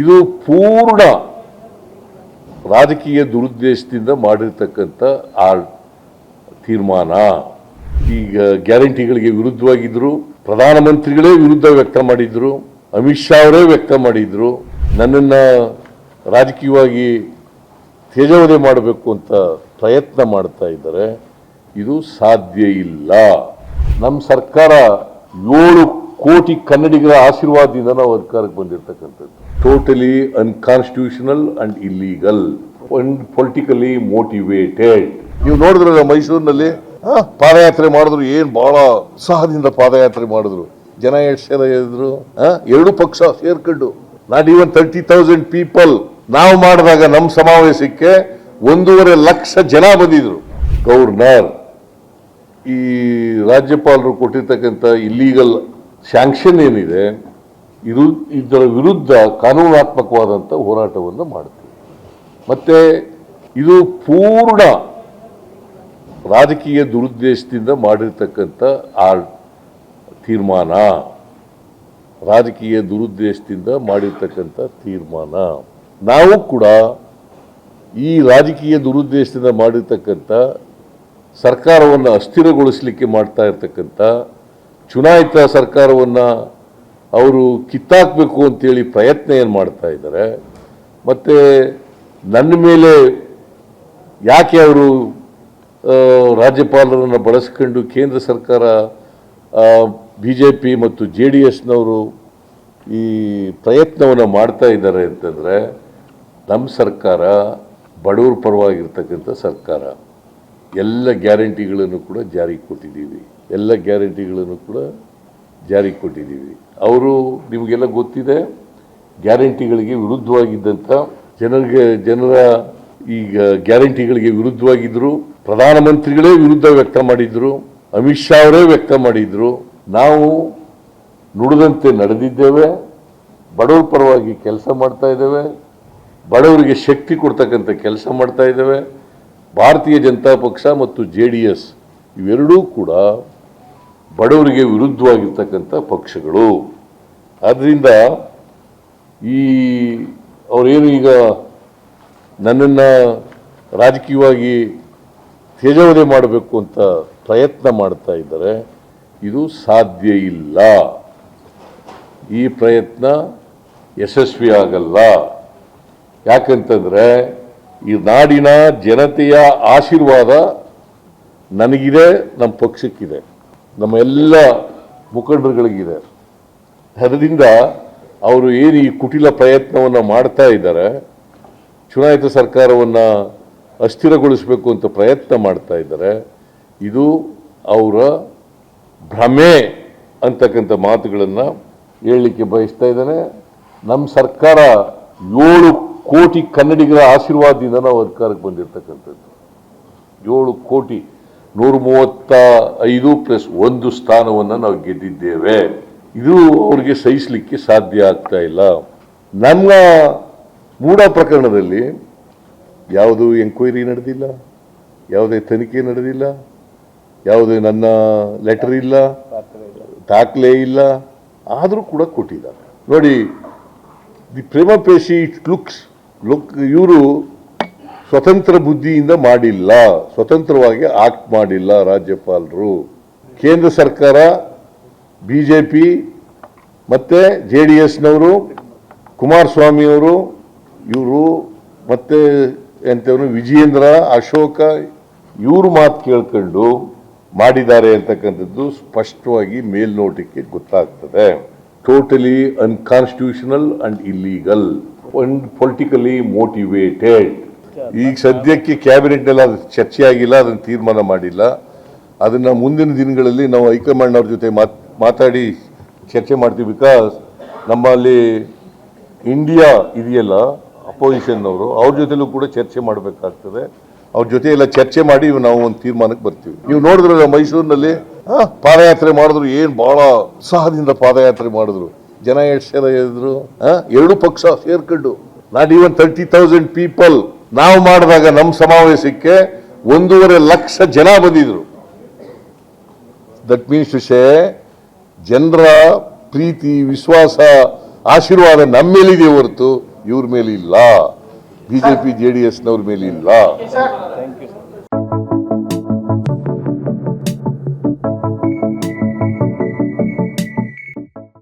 ಇದು ಪೂರ್ಣ ರಾಜಕೀಯ ದುರುದ್ದೇಶದಿಂದ ಮಾಡಿರ್ತಕ್ಕಂಥ ಆ ತೀರ್ಮಾನ. ಈಗ ಗ್ಯಾರಂಟಿಗಳಿಗೆ ವಿರುದ್ಧವಾಗಿದ್ರು, ಪ್ರಧಾನಮಂತ್ರಿಗಳೇ ವಿರುದ್ಧ ವ್ಯಕ್ತ ಮಾಡಿದ್ರು, ಅಮಿತ್ ಶಾ ಅವರೇ ವ್ಯಕ್ತ ಮಾಡಿದ್ರು, ನನ್ನನ್ನು ರಾಜಕೀಯವಾಗಿ ತೇಜವಧೆ ಮಾಡಬೇಕು ಅಂತ ಪ್ರಯತ್ನ ಮಾಡ್ತಾ ಇದ್ದಾರೆ. ಇದು ಸಾಧ್ಯ ಇಲ್ಲ. ನಮ್ಮ ಸರ್ಕಾರ ಏಳು ಕೋಟಿ ಕನ್ನಡಿಗರ ಆಶೀರ್ವಾದದಿಂದ ನಾವು ಅಧಿಕಾರಕ್ಕೆ ಬಂದಿರತಕ್ಕಂಥದ್ದು. Totally unconstitutional and illegal and politically motivated ನೀವು ನೋಡಿದ್ರಲ್ಲ ಮೈಸೂರಿನಲ್ಲಿ ಪಾದಯಾತ್ರೆ ಮಾಡಿದ್ರು ಏನು ಬಹಳ ಉತ್ಸಾಹದಿಂದ ಪಾದಯಾತ್ರೆ ಮಾಡಿದ್ರು. ಜನ ಎಷ್ಟು ಸೇರ ಇದ್ರು ಆ, ಎರಡು ಪಕ್ಷ ಸೇರ್ಕೊಂಡು. Not even thirty thousand people ನಾವು ಮಾಡಿದಾಗ ನಮ್ಮ ಸಮಾವೇಶಕ್ಕೆ ಒಂದೂವರೆ ಲಕ್ಷ ಜನ ಬಂದಿದ್ರು. ಗೌರ್ನರ್ ಈ ರಾಜ್ಯಪಾಲರು ಕೊಟ್ಟಿರ್ತಕ್ಕಂಥ ಇಲ್ಲೀಗಲ್ ಸ್ಯಾಂಕ್ಷನ್ ಏನಿದೆ, ಇದು ಇದರ ವಿರುದ್ಧ ಕಾನೂನಾತ್ಮಕವಾದಂಥ ಹೋರಾಟವನ್ನು ಮಾಡ್ತೀವಿ. ಮತ್ತೆ ಇದು ಪೂರ್ಣ ರಾಜಕೀಯ ದುರುದ್ದೇಶದಿಂದ ಮಾಡಿರ್ತಕ್ಕಂಥ ಆ ತೀರ್ಮಾನ, ರಾಜಕೀಯ ದುರುದ್ದೇಶದಿಂದ ಮಾಡಿರ್ತಕ್ಕಂಥ ತೀರ್ಮಾನ. ನಾವು ಕೂಡ ಈ ರಾಜಕೀಯ ದುರುದ್ದೇಶದಿಂದ ಮಾಡಿರ್ತಕ್ಕಂಥ ಸರ್ಕಾರವನ್ನು ಅಸ್ಥಿರಗೊಳಿಸಲಿಕ್ಕೆ ಮಾಡ್ತಾ ಇರ್ತಕ್ಕಂಥ ಚುನಾಯಿತ ಸರ್ಕಾರವನ್ನು ಅವರು ಕಿತ್ತಾಕಬೇಕು ಅಂತೇಳಿ ಪ್ರಯತ್ನ ಏನು ಮಾಡ್ತಾ ಇದ್ದಾರೆ, ಮತ್ತು ನನ್ನ ಮೇಲೆ ಯಾಕೆ ಅವರು ರಾಜ್ಯಪಾಲರನ್ನು ಬಳಸ್ಕೊಂಡು ಕೇಂದ್ರ ಸರ್ಕಾರ ಬಿ ಜೆ ಪಿ ಮತ್ತು ಜೆ ಡಿ ಎಸ್ನವರು ಈ ಪ್ರಯತ್ನವನ್ನು ಮಾಡ್ತಾ ಇದ್ದಾರೆ ಅಂತಂದರೆ ನಮ್ಮ ಸರ್ಕಾರ ಬಡವರ ಪರವಾಗಿರ್ತಕ್ಕಂಥ ಸರ್ಕಾರ. ಎಲ್ಲ ಗ್ಯಾರಂಟಿಗಳನ್ನು ಕೂಡ ಜಾರಿಗೆ ಕೊಟ್ಟಿದ್ದೀವಿ. ಎಲ್ಲ ಗ್ಯಾರಂಟಿಗಳನ್ನು ಕೂಡ ಜಾರಿಗೆ ಕೊಟ್ಟಿದ್ದೀವಿ. ಅವರು ನಿಮಗೆಲ್ಲ ಗೊತ್ತಿದೆ, ಗ್ಯಾರಂಟಿಗಳಿಗೆ ವಿರುದ್ಧವಾಗಿದ್ದಂಥ ಜನರಿಗೆ, ಜನರ ಈಗ ಗ್ಯಾರಂಟಿಗಳಿಗೆ ವಿರುದ್ಧವಾಗಿದ್ದರು. ಪ್ರಧಾನಮಂತ್ರಿಗಳೇ ವಿರುದ್ಧ ವ್ಯಕ್ತ ಮಾಡಿದ್ರು ಅಮಿತ್ ಶಾ ಅವರೇ ವ್ಯಕ್ತ ಮಾಡಿದ್ರು ನಾವು ನುಡಿದಂತೆ ನಡೆದಿದ್ದೇವೆ. ಬಡವರ ಪರವಾಗಿ ಕೆಲಸ ಮಾಡ್ತಾ ಇದ್ದೇವೆ. ಬಡವರಿಗೆ ಶಕ್ತಿ ಕೊಡ್ತಕ್ಕಂಥ ಕೆಲಸ ಮಾಡ್ತಾ ಇದ್ದೇವೆ. ಭಾರತೀಯ ಜನತಾ ಪಕ್ಷ ಮತ್ತು ಜೆ ಡಿ ಎಸ್ ಇವೆರಡೂ ಕೂಡ ಬಡವರಿಗೆ ವಿರುದ್ಧವಾಗಿರ್ತಕ್ಕಂಥ ಪಕ್ಷಗಳು. ಆದ್ದರಿಂದ ಈ ಅವರೇನು ಈಗ ನನ್ನನ್ನು ರಾಜಕೀಯವಾಗಿ ತೇಜಾವಧಿ ಮಾಡಬೇಕು ಅಂತ ಪ್ರಯತ್ನ ಮಾಡ್ತಾ ಇದ್ದಾರೆ, ಇದು ಸಾಧ್ಯ ಇಲ್ಲ. ಈ ಪ್ರಯತ್ನ ಯಶಸ್ವಿ ಆಗಲ್ಲ. ಯಾಕಂತಂದರೆ ಈ ನಾಡಿನ ಜನತೆಯ ಆಶೀರ್ವಾದ ನನಗಿದೆ, ನಮ್ಮ ಪಕ್ಷಕ್ಕಿದೆ. ನಮ್ಮ ಎಲ್ಲ ಮುಖಂಡರುಗಳಿಗಿದೆ. ಅದರಿಂದ ಅವರು ಏನು ಈ ಕುಟಿಲ ಪ್ರಯತ್ನವನ್ನು ಮಾಡ್ತಾ ಇದ್ದಾರೆ, ಚುನಾಯಿತ ಸರ್ಕಾರವನ್ನು ಅಸ್ಥಿರಗೊಳಿಸಬೇಕು ಅಂತ ಪ್ರಯತ್ನ ಮಾಡ್ತಾ ಇದ್ದಾರೆ, ಇದು ಅವರ ಭ್ರಮೆ ಅಂತಕ್ಕಂಥ ಮಾತುಗಳನ್ನು ಹೇಳಲಿಕ್ಕೆ ಬಯಸ್ತಾ ಇದ್ದಾನೆ. ನಮ್ಮ ಸರ್ಕಾರ ಏಳು ಕೋಟಿ ಕನ್ನಡಿಗರ ಆಶೀರ್ವಾದದಿಂದ ನಾವು ಅಧಿಕಾರಕ್ಕೆ ಬಂದಿರತಕ್ಕಂಥದ್ದು. ಏಳು ಕೋಟಿ ನೂರ ಮೂವತ್ತ ಐದು ಪ್ಲಸ್ ಒಂದು ಸ್ಥಾನವನ್ನು ನಾವು ಗೆದ್ದಿದ್ದೇವೆ. ಇದು ಅವರಿಗೆ ಸಹಿಸಲಿಕ್ಕೆ ಸಾಧ್ಯ ಆಗ್ತಾ ಇಲ್ಲ. ನಮ್ಮ ಮೂಡ ಪ್ರಕರಣದಲ್ಲಿ ಯಾವುದು ಎಂಕ್ವೈರಿ ನಡೆದಿಲ್ಲ, ಯಾವುದೇ ತನಿಖೆ ನಡೆದಿಲ್ಲ, ಯಾವುದೇ ನನ್ನ ಲೆಟರ್ ಇಲ್ಲ, ದಾಖಲೆ ಇಲ್ಲ, ಆದರೂ ಕೂಡ ಕೊಟ್ಟಿದ್ದಾರೆ. ನೋಡಿ, the prima facie it looks, look, ಇವರು ಸ್ವತಂತ್ರ ಬುದ್ಧಿಯಿಂದ ಮಾಡಿಲ್ಲ. ಸ್ವತಂತ್ರವಾಗಿ ಆಕ್ಟ್ ಮಾಡಿಲ್ಲ ರಾಜ್ಯಪಾಲರು. ಕೇಂದ್ರ ಸರ್ಕಾರ ಬಿ ಜೆ ಪಿ ಮತ್ತು ಜೆ ಡಿ ಎಸ್ನವರು ಕುಮಾರಸ್ವಾಮಿಯವರು, ಇವರು ಮತ್ತು ಎಂಥವ್ರು ವಿಜಯೇಂದ್ರ, ಅಶೋಕ, ಇವರು ಮಾತು ಕೇಳ್ಕೊಂಡು ಮಾಡಿದ್ದಾರೆ ಅಂತಕ್ಕಂಥದ್ದು ಸ್ಪಷ್ಟವಾಗಿ ಮೇಲ್ನೋಟಕ್ಕೆ ಗೊತ್ತಾಗ್ತದೆ. Totally unconstitutional and illegal politically motivated ಈಗ ಸದ್ಯಕ್ಕೆ ಕ್ಯಾಬಿನೆಟ್ನಲ್ಲಿ ಅದು ಚರ್ಚೆಯಾಗಿಲ್ಲ ಅದನ್ನು ತೀರ್ಮಾನ ಮಾಡಿಲ್ಲ. ಅದನ್ನು ಮುಂದಿನ ದಿನಗಳಲ್ಲಿ ನಾವು ಹೈಕಮಾಂಡ್ ಅವ್ರ ಜೊತೆ ಮಾತ್ ಮಾತಾಡಿ ಚರ್ಚೆ ಮಾಡ್ತೀವಿ ಬಿಕಾಸ್ ನಮ್ಮಲ್ಲಿ ಇಂಡಿಯಾ ಇದೆಯಲ್ಲ ಅಪೋಸಿಷನ್ ಅವರು ಅವ್ರ ಜೊತೆಲೂ ಕೂಡ ಚರ್ಚೆ ಮಾಡಬೇಕಾಗ್ತದೆ. ಅವ್ರ ಜೊತೆ ಎಲ್ಲ ಚರ್ಚೆ ಮಾಡಿ ನಾವು ಒಂದು ತೀರ್ಮಾನಕ್ಕೆ ಬರ್ತೀವಿ. ನೀವು ನೋಡಿದ್ರಲ್ಲ ಮೈಸೂರಿನಲ್ಲಿ ಪಾದಯಾತ್ರೆ ಮಾಡಿದ್ರು ಏನು ಬಹಳ ಉತ್ಸಾಹದಿಂದ ಪಾದಯಾತ್ರೆ ಮಾಡಿದ್ರು. ಜನ ಎಷ್ಟು ಆ, ಎರಡು ಪಕ್ಷ ಸೇರ್ಕೊಂಡು not even thirty thousand people ನಾವು ಮಾಡಿದಾಗ ನಮ್ಮ ಸಮಾವೇಶಕ್ಕೆ ಒಂದೂವರೆ ಲಕ್ಷ ಜನ ಬಂದಿದ್ರು. ದಟ್ ಮೀನ್ಸ್ ಟು ಸೇ ಜನರ ಪ್ರೀತಿ ವಿಶ್ವಾಸ ಆಶೀರ್ವಾದ ನಮ್ಮ ಮೇಲಿದೆ ಹೊರತು ಇವ್ರ ಮೇಲೆ ಇಲ್ಲ ಬಿಜೆಪಿ ಜೆ ಡಿ ಎಸ್ನವ್ರ ಮೇಲೆ ಇಲ್ಲ ಸರ್